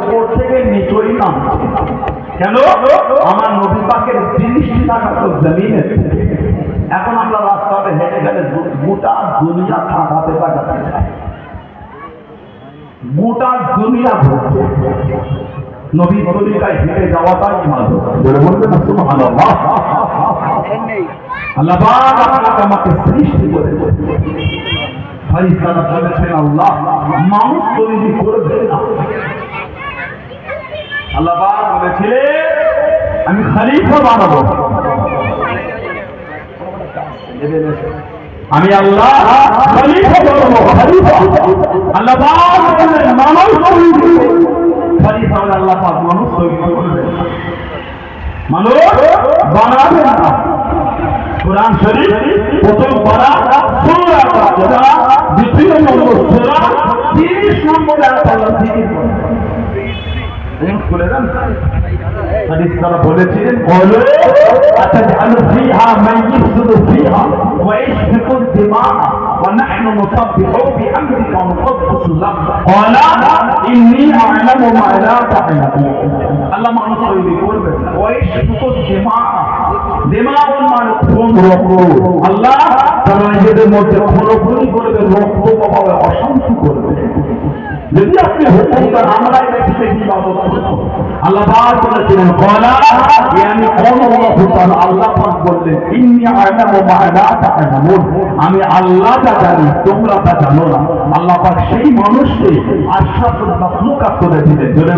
উপর থেকে নিচই নামছে। কেন? আমার নবী পাকের দৃষ্টি থাকা তো জমিনের এখন আমরা রাস্তাতে হেঁটে গেলে গোটা দুনিয়া থাকাতে যায় গোটা দুনিয়া ঘুরছে। নবী তরিকায় হেঁটে যাওয়াটাই সুবহানাল্লাহ। আল্লাহ আপনাকে আমাকে সৃষ্টি করেছে ফারিস্তারা বলেছেন, আল্লাহ, মানুষ তৈরি করবে না। আল্লাহ পাক বলেছিলেন, আমি খলিফা বানাবো। আমি আল্লাহ খলিফা বানাবো। খলিফা আল্লাহ মানুষ। খলিফা হলে আল্লাহ পাক মানুষ তৈরি করবে। মানুষ বানাবে না। কোরআন শরীফ প্রথম পারা, সূরা দ্বিতীয় নম্বর সূরা 30 নম্বর আল্লাহ জিকির করে। খুলে দেন হাদিস তারা বলেছিলেন বলো أتجعل فيها من يفسد فيها ويسفك الدماء ونحن نسبح بحمدك ونقدس لك قال إني أعلم ما لا تعلمون আল্লাহ মানুষ তৈরি করবেন ويسفك الدماء দিমাগুল মানে খুন রক্ত আল্লাহ তারা নিজেদের মধ্যে খনখনি করবে রক্ত পাবে অশান্তি করবে যদি আপনি হুকুম দেন আমরা এটা থেকে ইবাদত করব। আল্লাহ পাক বলেছিলেন কলা আমি কোন হুকুম আল্লাহ পাক আমি আল্লাহ যা জানি, তোমরা তা জানো না। আল্লাহ পাক সেই মানুষকে মাখলুকাত করে দিলেন। জোরে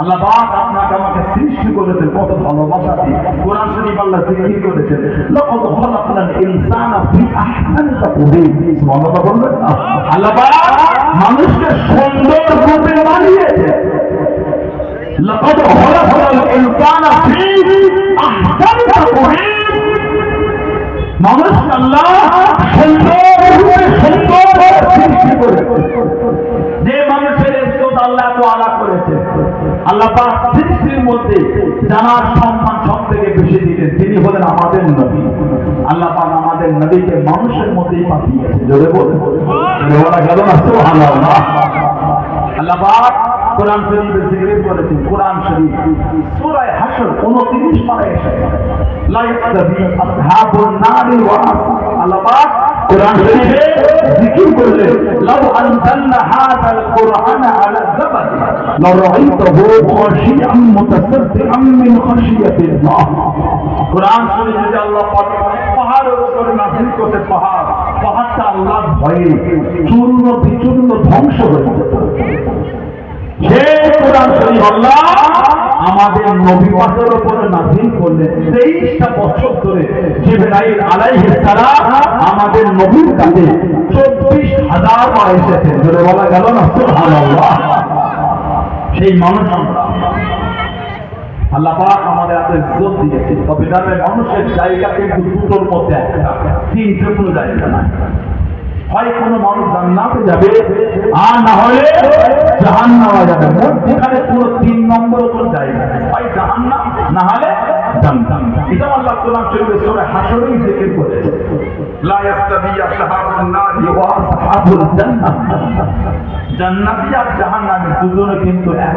আল্লাহ আপনাকে আমাকে সৃষ্টি করেছেন, কত ভালোবাসা দিয়ে কোরআন শরীফ আল্লাহ জিকির করেছেন। লাকাদ খালাকনাল ইনসানা ফি আহসানি তাকওয়িম সুবহানাল্লাহ বলবেন? আল্লাহ মানুষকে সুন্দর রূপে বানিয়েছে। লাকাদ খালাকনাল ইনসানা ফি আহসানি তাকওয়িম মানুষ আল্লাহ সুন্দর রূপে সুন্দর সৃষ্টি করেছে। যে মানুষের ইজ্জত আল্লাহ তো আলা করেছে আল্লাহ পাক মধ্যে জানার সম্মান সব থেকে বেশি দিলেন তিনি হলেন আমাদের নবী। আল্লাহ আমাদের নবীকে মানুষের মধ্যেই পাঠিয়েছে জোরে বলে বলা গেল না? সুবহানাল্লাহ। আল্লাহ পাক কোরআন শরীফে জিকির করেছেন। কোরআন শরীফ সূরা হাশর 29 পারা এসেছে। লা ইয়াস্তাবি আসহাবুন নারি ওয়া আল্লাহ কোরআন শরীফে জিকির করলেন লাউ আনজালনা হাযাল কুরআন আলা জাবাল লারাআইতাহু খাশিআন মুতাসাদ্দিআন মিন খাশিয়াতিল্লাহ কোরআন শরীফে যে আল্লাহ পাক পাহাড়ের উপরে নাযিল করতে পাহাড় পাহাড়টা আল্লাহর ভয়ে চূর্ণ বিচূর্ণ ধ্বংস হয়ে যেত সে কোরআন শরীফ আল্লাহ আমাদের নবী পাকের উপরে নাযিল করলেন 23টা বছর ধরে জিবরাইল আলাইহিস সালাম আমাদের নবীর কাছে 24000 বার এসেছেন জোরে বলা গেল না? সুবহানাল্লাহ। সেই মানুষ আল্লাহ পাক আমাদের হাতে ইজ্জত দিয়েছে তবে মানুষের জায়গা কিন্তু দুটোর মধ্যে একটা। কোনো জায়গা নাই। হয় কোনো মানুষ জান্নাতে যাবে আর না হলে জাহান নেওয়া যাবে। মধ্যখানে পুরো তিন নম্বর উপর যায় হয় জাহান না হলে জান্নাত এটা আল্লাহ কোরআন হাসরেই জান্নাতি আর জাহান্নামী দুজনে কিন্তু এক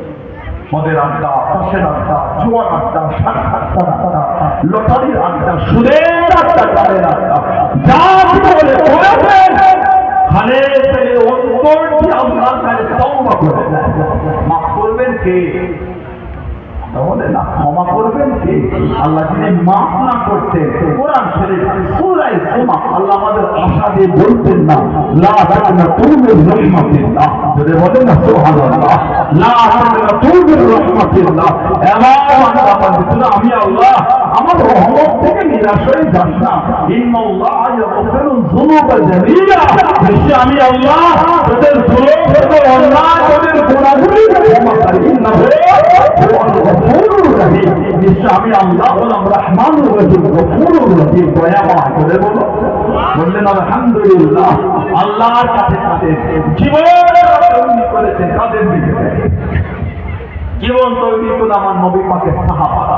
মদের আড্ডা, পাশের আড্ডা, জোয়ার আড্ডা সাক্ষাৎকার আড্ডা লটারির আড্ডা, সুদের আড্ডা কালের আড্ডা। যা বলে করেছেন খালে পেলে অন্তরটি আপনার কাছে তওবা করে মাফ করবেন কে? ক্ষমা করবেন কে? আল্লাহ মাফ না করতেন কোরআন শরীফ, সূরায়ে সুমা, আল্লাহ আমাদের আশা না, লা তাকনাতু মিন রাহমাতিল্লাহ। যদি বলেন না, সুবহানাল্লাহ, লা তাকনাতু মিন রাহমাতিল্লাহ। শুধু আমি আল্লাহ আমার রহমত থেকে নিরাশ হয়ে যাস না। আমি আল্লাহ নিশ্চয় আমি আল্লাহ হলাম রহমান রহিম। গফুর করে বলো। বললেন, আলহামদুলিল্লাহ, আল্লাহর কাছে কাছে জীবনের তৈরি করেছে জীবন তৈরি করে আমার নবী পাকে সাহাবারা।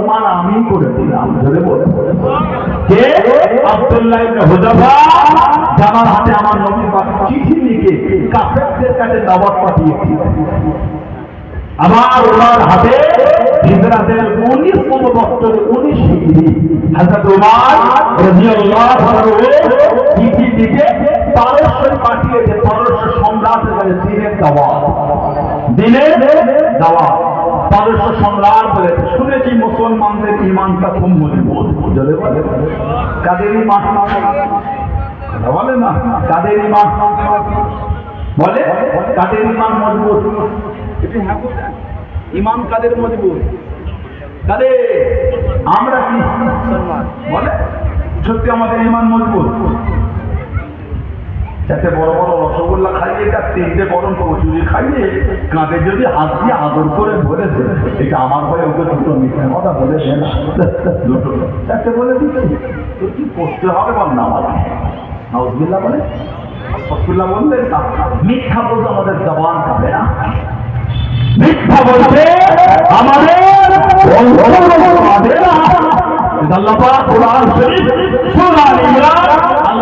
ওমান আমি করে দিলাম। ধরে বলে কে? আব্দুল্লাহ ইবনে হুযাফা যার হাতে আমার নবী পাক চিঠি লিখে কাফেরদের কাছে দাওয়াত পাঠিয়েছি। আমার ওনার হাতে হিজরাতের উনিশতম বছরে, উনিশ ডিগ্রি হাজরত উমার রাদিয়াল্লাহু চিঠি লিখে পারস্যে পাঠিয়েছে, পারস্য সম্রাটের কাছে দিনের দাওয়াত। দিনের দাওয়াত পারস্য সম্রাট বলেছে শুনেছি মুসলমানদের ইমানটা খুব মজবুত। জলে বলে। কাদের ইমান বলে না। কাদের ইমান বলে কাদের ইমান মজবুত? একটু হ্যাঁ। ইমান কাদের মজবুত? কাদের? আমরা কি? বলে সত্যি আমাদের ইমান মজবুত? যাতে বড় বড় রসগোল্লা খাইয়ে তার তিনটে গরম কচুরি খাইয়ে কাঁধে যদি হাত দিয়ে আদর করে ধরেছে এটা আমার হয়ে ওকে দুটো মিথ্যা কথা বলে দে না। দুটো। চারটে বলে দিচ্ছি। তো কি করতে হবে বল না আমার বলে? হসপিল্লা বললে মিথ্যা বলতে আমাদের জবান খাবে না। মিথ্যা বলতে আমাদের কোরআন শরীফ, সূরা ইমরান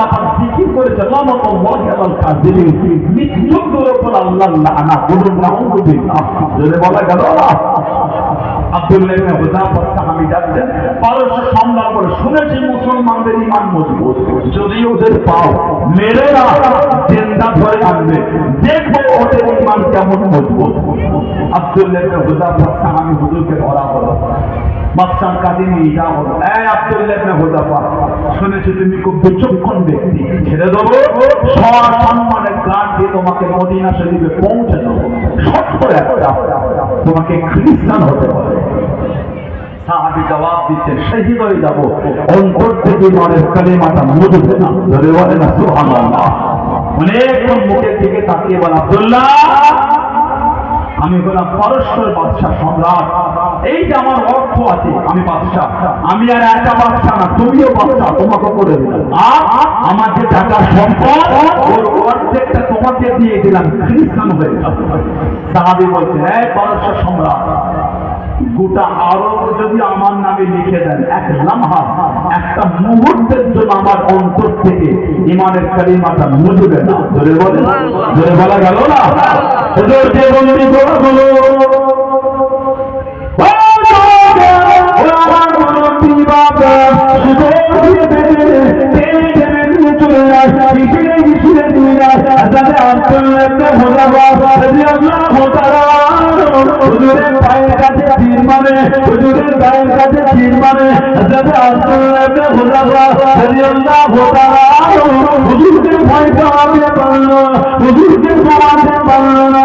জিকির করেছে লামাতুল্লাহি আলাল কাযিবিন মৃত্যুর উপর আল্লাহ লানা বলুন নাউযু বিল্লাহ জোরে বলা গেল না? আব্দুল্লাহ যদি ওদের পাও, মেরে না দেখব ওদের ঈমান কেমন মজবুত। আব্দুল্লাহ ইবনে হুযাফা সাহাবী হুজুরকে ধরা হলো। বাদশার কাজে নিয়ে যাওয়া হলো এই আব্দুল্লাহ ইবনে হুযাফা শুনেছি তুমি খুব বিচক্ষণ ব্যক্তি। ছেড়ে দেবো? সসম্মানের গান দিয়ে তোমাকে মদিনা শরীফে পৌঁছে দেবো। শর্ত একটা। তোমাকে খ্রিস্টান হতে হবে। সাহাবি জবাব শহীদ হয়ে যাব। থেকে মনের কালিমাটা না ধরে বলে না মুখের দিকে তাকিয়ে বলে, আব্দুল্লাহ! আমি বললাম পরস্পর বাদশাহ সম্রাট। এই যে আমার অর্থ আছে, আমি বাদশাহ। আমি আর একটা বাদশাহ না, তুমিও বাদশাহ, তোমাকে করে দিলাম। আর আমার যে টাকা সম্পদ, ওর অর্ধেকটা তোমাকে দিয়ে দিলাম, খ্রিস্টান হয়ে সাহাবি বলছেন, এই পরস্পর সম্রাট গোটা আরব যদি আমার নামে লিখে দেন, এক লামহা, একটা মুহূর্তের জন্য আমার অন্তর থেকে ইমানের কালিমাটা মুজবে না। ধরে বলে ধরে বলা গেল না? হুজুর যে বন্দি করে বলো? আব্দুল্লাহ তাআলা হুজুরের পায়ের কাছে মারে হুজুরের গায়ের কাছে তীর মারে আজাদে আব্দুল্লাহ ইবনে তাআলা হুজুরকে ভয় পাওয়াতে পারল হুজুরকে পাওয়াতে পারল না।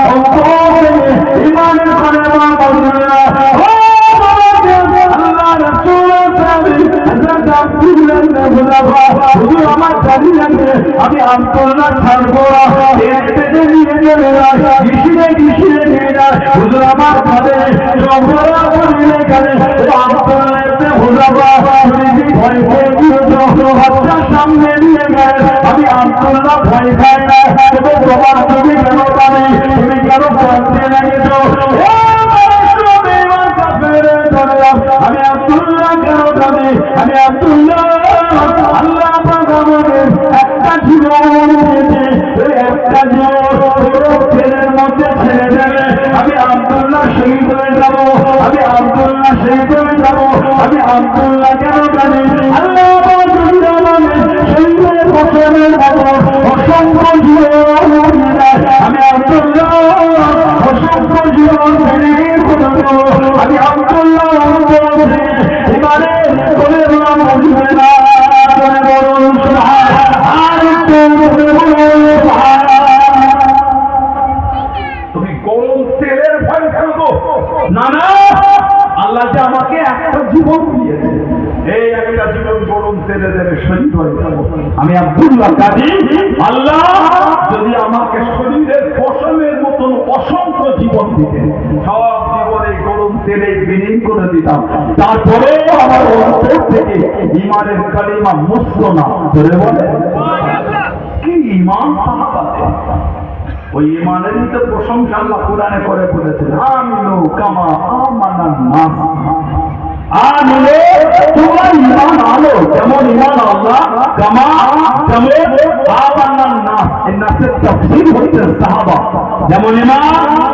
হুজুর, আমার জানি লাগে আমি আব্দুল্লাহ ছাড়বো। একটু নিয়ে যায়। আমার ভাবে গেলে সামনে নিয়ে গেলে আমি আব্দুল্লাহ ভয় ভয় না। তোমার বলুন সুবহান তুমি গরম তেলের ভয় না না, আল্লাহ যে আমাকে একটা জীবন দিয়েছে। এই একটা জীবন গরম তেলে দেবে, শহীদ হয়ে যাব। আমি আব্দুল্লাহ কাজী আল্লাহ যদি আমাকে শরীরের ফসলের মতন অসংখ্য জীবন দিতেন, সব তেলে বিলীন করে দিতাম। তারপরে আমার অন্তর থেকে ইমানের কালিমা মুসলো না। ধরে বলে, কি ইমান ওই ইমানেরই তো প্রশংসা আল্লাহ কোরআনে করে বলেছেন, আমিনু কামা আমানান নাস। আমিনু, তোমার ইমান আলো, যেমন ইমান আল্লাহ, কামা যেমন আমানান নাস। এই নাসের তাফসীর হচ্ছে সাহাবা। যেমন ইমান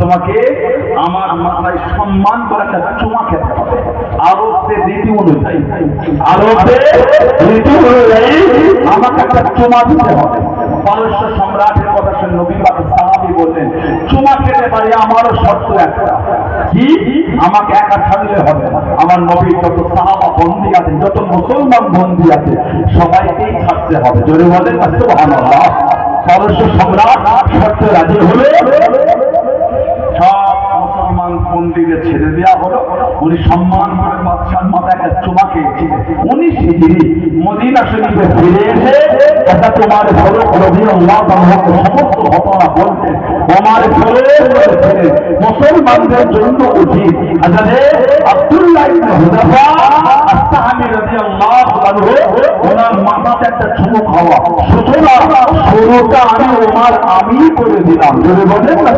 তোমাকে আমার মাথায় সম্মান করে একটা চুমা খেতে হবে। আরবদের রীতি অনুযায়ী, আরবদের রীতি অনুযায়ী আমাকে একটা চুমা দিতে হবে। পারস্য সম্রাটের কথা নবী সাহাবি বললেন, চুমা খেতে পারি আমারও শর্ত একটা। কি? আমাকে একা ছাড়লে হবে না। আমার নবীর যত সাহাবা বন্দি আছে, যত মুসলমান বন্দি আছে, সবাইকেই ছাড়তে হবে। জোরে বলেন সুবহানাল্লাহ। পারস্য সম্রাট শর্তে রাজি হলে। বন্দীদের ছেড়ে দেওয়া হলো। উনি সম্মান করে বাদশার মাথায় একটা চুমা খেয়েছিলেন। উনি সেদিনই মদিনা শরীফে ফিরে এসে এটা তোমার আল্লাহ সমস্ত ঘটনা বলতেন। তোমার ফলে মুসলমানদের জন্য উচিত আব্দুল্লাহ আনহু ওনার মাথাতে একটা চুমু খাওয়া। সুতরাং শুরুটা আমি ওমার আমি করে দিলাম। যদি বলেন না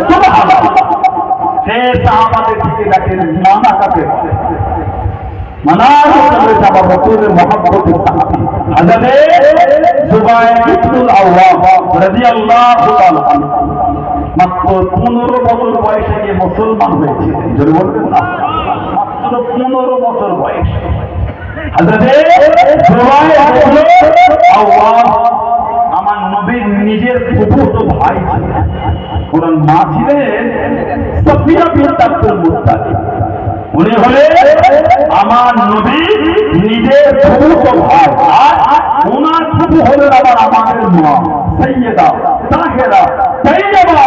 সে সাহাবাদের দিকে দেখেন মানা বলে মানার হিসাবে যাবা রসুলের মহব্বতের সাহাবী হাজারে জুবাইর ইবনুল আওয়াম রাদিয়াল্লাহু তাআলা মাত্র পনেরো বছর বয়সে গিয়ে মুসলমান হয়েছে। যদি বলবেন না? মাত্র আমার নবীর নিজের ফুফুতো ভাই। ছিলেন ওনার মা ছিলেন সফিয়া বিনত আব্দুল মুত্তালিব। উনি হলে আমার নবী নিজের ফুফুতো ভাই, আর ওনার ফুফু হলেন আবার আমাদের মা সৈয়দা তাহেরা, তাইয়্যিবা।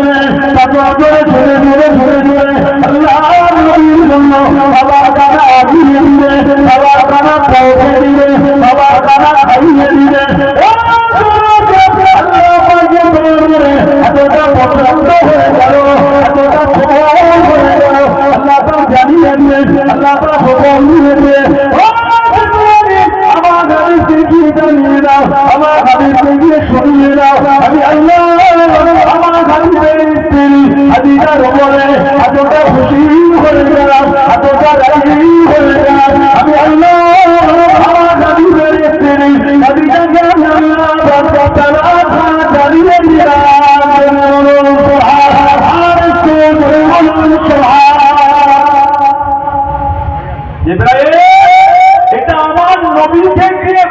এটা আমার নবীকে দিয়ে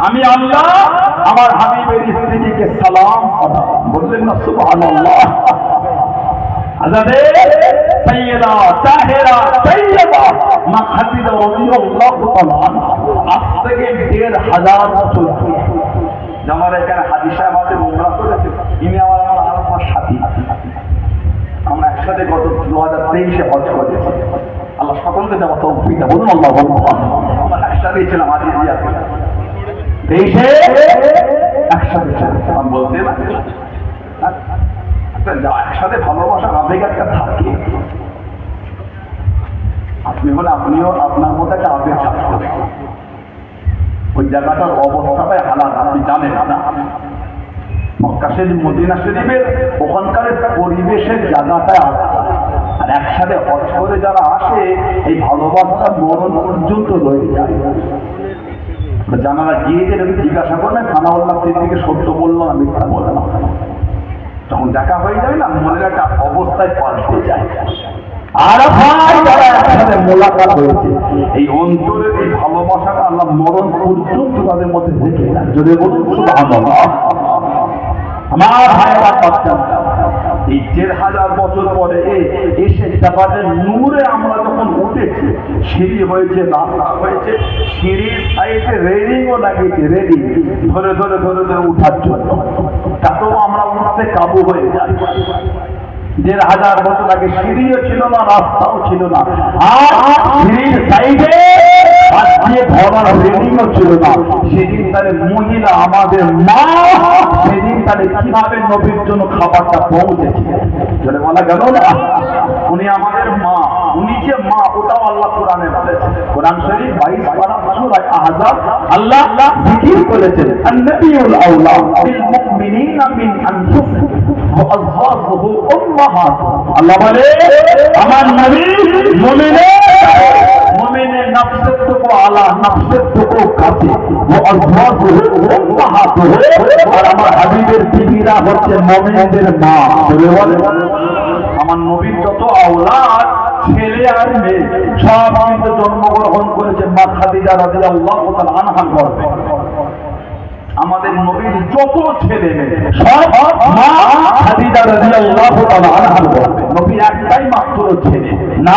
আমি আল্লাহ, আমার হাবিবের স্ত্রীকে সালাম বললেন না রাদিয়াল্লাহু তাআলা আজ থেকে দেড় হাজার বছর আগে যে আমার এখানে সাহেব আছে উমরা করেছে। ইনি আমার আমার আরাফার সাথী আমরা একসাথে গত দু হাজার তেইশে হজ করেছি আল্লাহ সকলকে দেওয়া তৌফিক। বলুন আল্লাহ বলুন আমরা একসাথেই ছিলাম, আজ ইন্ডিয়াতে তেইশে একসাথে ছিলাম। বলতে না। একসাথে ভালোবাসা আবেগ একটা থাকে, আপনি হলে আপনিও আপনার মধ্যে একটা আবেগ ওই জায়গাটার অবস্থাটাই হালাল আপনি জানেন না। মক্কা শরীফ মদিনা শরীফের ওখানকার পরিবেশের জায়গাটা আর একসাথে করে যারা আসে, এই ভালোবাসাটা মরণ পর্যন্ত রয়ে যায়। জানারা গিয়ে যে যদি জিজ্ঞাসা করবেন সানাউল্লাহ সিদ্দিকে সত্য বলল না মিথ্যা বলে না? তখন দেখা হয়ে যায় না, মনের একটা অবস্থায় পাল্টে যায়। মোলাকাত হয়েছে, এই অন্তরের এই ভালোবাসাটা আল্লাহ মরণ পর্যন্ত তাদের মধ্যে দেয় যদি বলুন, সুবহানাল্লাহ। আমার ভাইরা বাচ্চা। এই দেড় হাজার বছর পরে এসে জাপানের নূরে আমরা যখন উঠেছি, সিঁড়ি হয়েছে, রাস্তা হয়েছে, সিঁড়ির সাইডে রেলিংও লাগিয়েছে, রেলিং। ধরে ধরে ধরে ধরে উঠার জন্য। তাতেও আমরা উঠতে কাবু হয়ে যাই। দেড় হাজার বছর আগে সিঁড়িও ছিল না, রাস্তাও ছিল না। আর সিঁড়ির সাইডে দিয়ে ধরার রেলিংও ছিল না। সেদিন তাহলে আমাদের মা, সেদিন নবীর জন্য খাবারটা পৌঁছেছে বলে উনি আমাদের মা, উনি যে মা, ওটাও আল্লাহ কোরআনে বলেছে কোরআন শরীফ বাইশ পারা সূরা আহজাব আল্লাহ আল্লাহ বলে, আমার নবী মুমিনের থেকে আলা, নফসের থেকে কাছে। ও আর আমার হাবিবের বিবিরা হচ্ছে মুমিনদের মা। বলে বলে, আমার নবীর যত আওলাদ, ছেলে আর মেয়ে, সব জন্মগ্রহণ করেছে মা খাদিজা রাদিয়াল্লাহু তাআলা আনহার গর্ভে। আমাদের নবীর যত ছেলে মেয়ে, সব মা একটাই মাত্র ছেলে না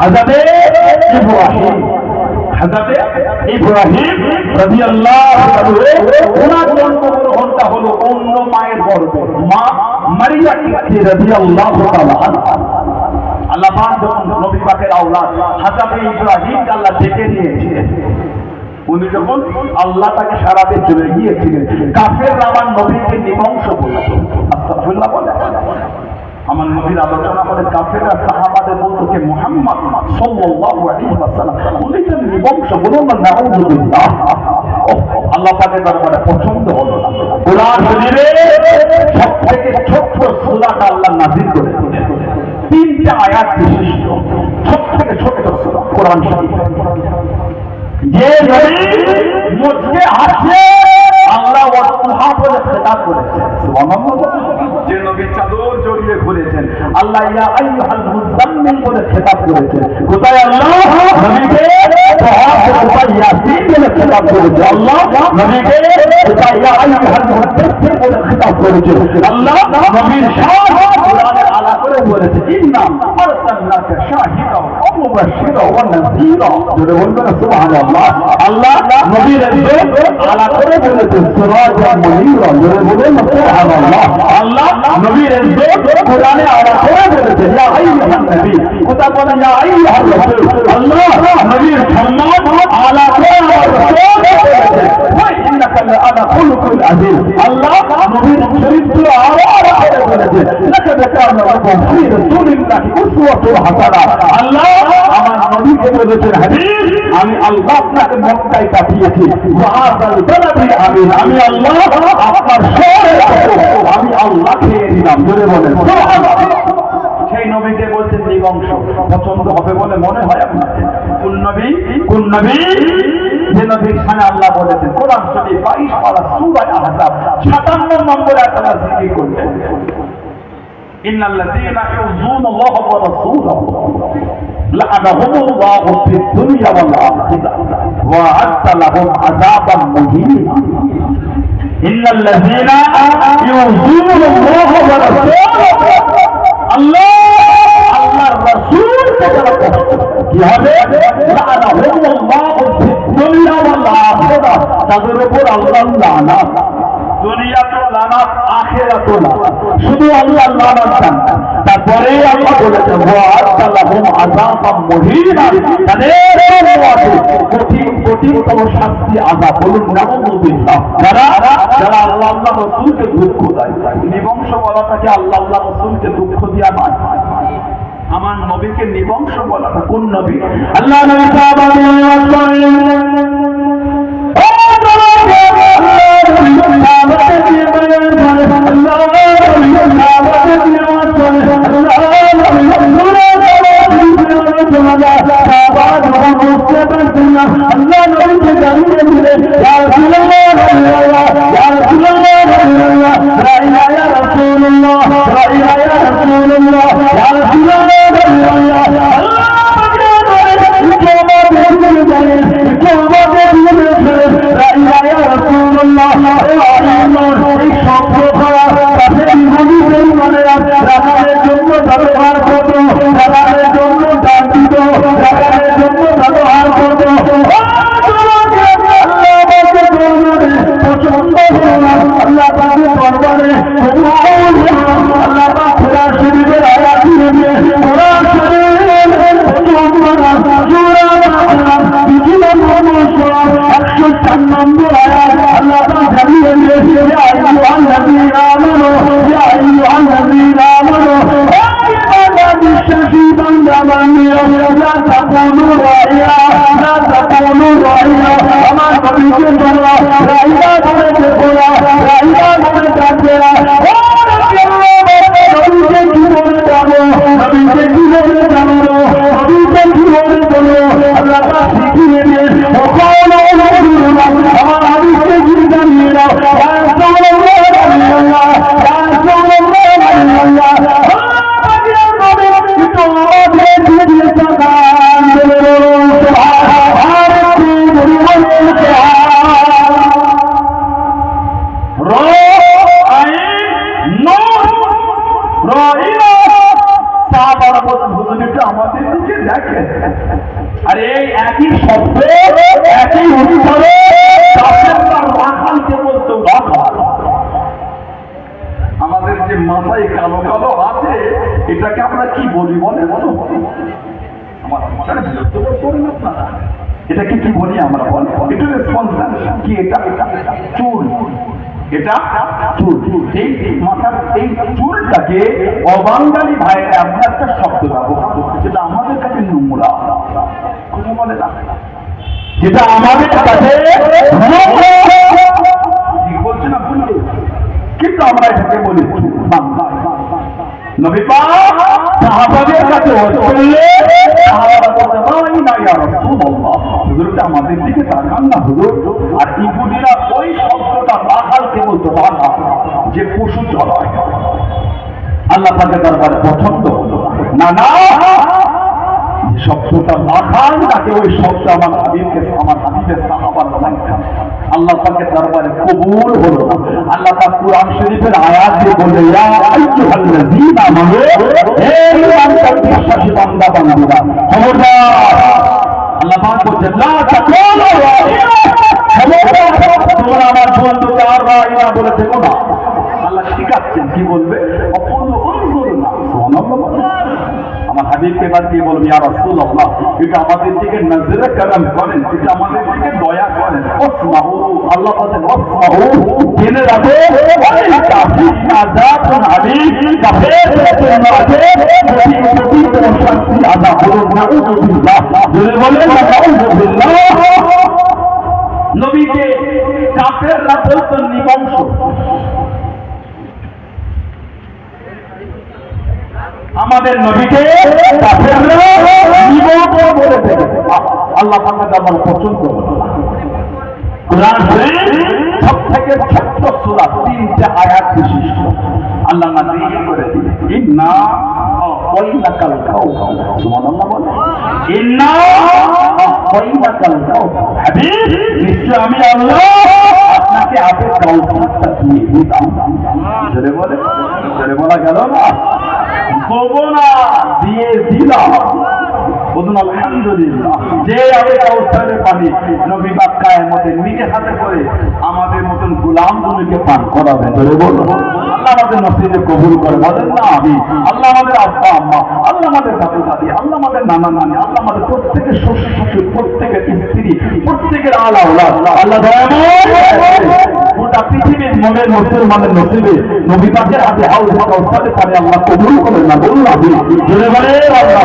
হযরতে ইব্রাহিম। হযরতে ইব্রাহিম রাদিয়াল্লাহু তাআলা ওনার জন্মগ্রহণটা হলো অন্য মায়ের গর্ভে, মা মারিয়া কিত্তি রাদিয়াল্লাহু তাআলা আল্লাহ যখন নবী পাকের আওলাদ হযরতে ইব্রাহিমকে আল্লাহ ডেকে নিয়েছিলেন উনি যখন আল্লাহ তাকে সারাতে চলে গিয়েছিলেন, কাফের আমার নবীকে নিবংশ বলত। বলে। আমার নবীর আলোচনা করে কাফেররা সাহাবাদের বলতো যে মুহাম্মদ সাল্লাল্লাহু আলাইহি ওয়াসাল্লাম, উনি তো নিবংশ বলুন না নাউযুবিল্লাহ আল্লাহ পাকের দরবারে পছন্দ হলো না। কোরআন শরীফে সবথেকে ছোট্ট সূরাটা আল্লাহ নাযিল করেছিলেন তিনটা আয়াত বিশিষ্ট। সবথেকে ছোট্ট সূরা কোরআন শরীফ। যে নবী মুখে হাসে আল্লাহ ওয়াতুহা বলে খেতাব করেছেন যে নবী চাদর জড়িয়ে ঘুরেছেন আল্লাহ ইয়া আইয়ুহাল মুজাম্মিল বলে খেতাব করেছেন কোথায় আল্লাহ? নবীকে কোথায় ইয়াসিন বলে খেতাব করেছে। আল্লাহ নবীকে কোথায় ইয়া আইয়ুহাল মুদাথ্থির বলে খেতাব করেছে। আল্লাহ নবীর শান কোরআনে আলা করে বলেছে ইন্না আরসালনাকা শাহিদাও ওয়া মুবাশশিরাও ওয়া নাযীরা জোরে বলবেন সুবহানাল্লাহ আল্লাহ নবীর রাসূল আলা করে বলেছে সিরাজাম মুনীরা জোরে বলেন সুবহানাল্লাহ আল্লাহ নবীর রাসূল কোরআনে আলা করে বলেছে ইয়া আইয়ুহান নবী কথা বলেন ইয়া আইয়ুহান রাসূল আল্লাহ নবীর সম্মান আলা করে আমার রাসূল বলেছে ওয়া ইন্নাকা লাআলা খুলুকুল আযীম আল্লাহ নবীর চরিত্র আরও করে বলেছে লাকাদ কানা লাকুম ফি রাসূলিল্লাহি উসওয়াতুন হাসানা? আল্লাহ, আমার নবীকে বলেছেন হাবিব আমি আল্লাহ আপনাকে মক্কায় পাঠিয়েছি। ওয়াহাদাল বালাদি আমিন আমি আল্লাহ আপনার শহরে আমি আল্লাহ খেয়ে দিলাম জোরে বলেন। সেই নবীকে বলছেন নিবংশ পছন্দ হবে বলে মনে হয় নবী? কোন নবী? যে নবীর সামনে আল্লাহ বলেছেন কোরআন শরীফ 22 পারা সূরা আহজাব 57 নম্বরে আল্লাহ জিকির করলেন ইন্নাল্লাযীনা ইউযুনা আল্লাহ ওয়া রাসূলাহু লা'নাহুম আল্লাহু ফিদ দুনিয়া ওয়াল আখিরাহ ওয়া আ'adda লাহুম আযাবান মুহিনা। ইন্নাল্লাযীনা ইউযুনা আল্লাহ ওয়া রাসূলাহু আল্লাহ আল্লাহর রাসূলকে যারা কষ্ট করে, কি হবে? তাদের উপর আল্লাহ আল্লাহ চান। তারপরে আল্লাহ কঠিনতম শাস্তি বলুন যারা যারা আল্লাহ আল্লাহ দুঃখ দেয় নিবংশ বলাটাকে আল্লাহ আল্লাহ রাসূলকে দুঃখ দেওয়া নয়। আমার নবীকে নিবংশ বলা কোন নবী? আল্লাহ আমাদের দিকে দেখে। আর একই শব্দ আমাদের যে মাথায় কালো কালো আছে, এটাকে আমরা কি বলি বলে বলো? আমার মাথায় বিরক্ত এটাকে কি বলি আমরা বলি? একটু রেসপন্স কি এটা? চুল। এটা চুল এই মাথার এই চুলটাকে এমন একটা শব্দ ব্যবহার করছে যেটা আমাদের কাছে নোংরা কথা বলে না যেটা আমাদের কাছে বলছে না কিন্তু আমরা এটাকে বলি ইয়া আমাদের দিকে আর ইহুদিরা ওই শব্দটা রাখা যে পশু চড়ায় আল্লাহ পাকের দরবারে পছন্দ হলো না। না শব্দটা না খান তাকে ওই শব্দ আমার হাবিবকে, আমার হাবিবের সাহাবার বানাই আল্লাহ পাকে দরবারে কবুল হলো আল্লাহ তার কুরআন শরীফের আয়াত দিয়ে বললে ইয়া আইয়ুহাল্লাযীনা আমানু, হে ইমানদার বিশ্বাসী বান্দা বান্দীরা খবরদার। আল্লাহ পাক বলছেন লা তাকুলু খবরদার আমার বন্ধুকে আর রাঈনা বলে থেকো না। আল্লাহ শিখাচ্ছেন কি বলবে? অপূর্ণ না আমার হাবিবকে বাদ দিয়ে বলবি আর রাসূল আল্লাহ এটা আমাদের দিকে নজরে করম করেন, এটা আমাদের দিকে দয়া করেন। ওসমাহু, আল্লাহ বলেন, ওসমাহু, জেনে রাখো ওই কাফির আযাবুন আলীম কাফেরদের জন্য আছে যদি কোনো শাস্তি আদা হলো নাউযুবিল্লাহ যদি বলেন নাউযুবিল্লাহ নবীকে কাফেররা বলতো নিবংশ? আমাদের নবীকে আল্লাহ পছন্দ কোরআন সব থেকে ছোট্ট সূরা তিনটে আয়াত বিশিষ্ট। আল্লাহ নাজিল করে দিলেন ইন্না আতাইনাকাল কাউসার সুবহানাল্লাহ বলে ইন্না আতাইনাকাল কাউসার হাবিব, নিশ্চয় আমি আল্লাহ আপনাকে আগে কাউসারটা দিয়ে দিতাম জোরে বলে জোরে বলা গেল না? দেবো না দিয়ে দিলাম। বলুন, আলহামদুলিল্লাহ। যে আমি কাউসারের পানি নবী নিজে হাতে করে আমাদের মতন গোলাম গুলিকে পান করাবেন। ধরে বলুন, আল্লাহ আমাদের নসিবে কবুল করে বলেন, না, আমি আল্লাহ আমাদের আব্বা, আম্মা, আল্লাহ আমাদের দাদু, দাদি, আল্লাহ আমাদের নানা, নানি, আল্লাহ আমাদের প্রত্যেকের শ্বশুর শ্বশুর, প্রত্যেকের স্ত্রী, প্রত্যেকের আল্লাহ আল্লাহ গোটা পৃথিবীর মনের মুসলমানের নসিবে নবী পাকের হাতে হাউস পারে আল্লাহ কবুল করে না বলুন জোরে বলে আল্লাহ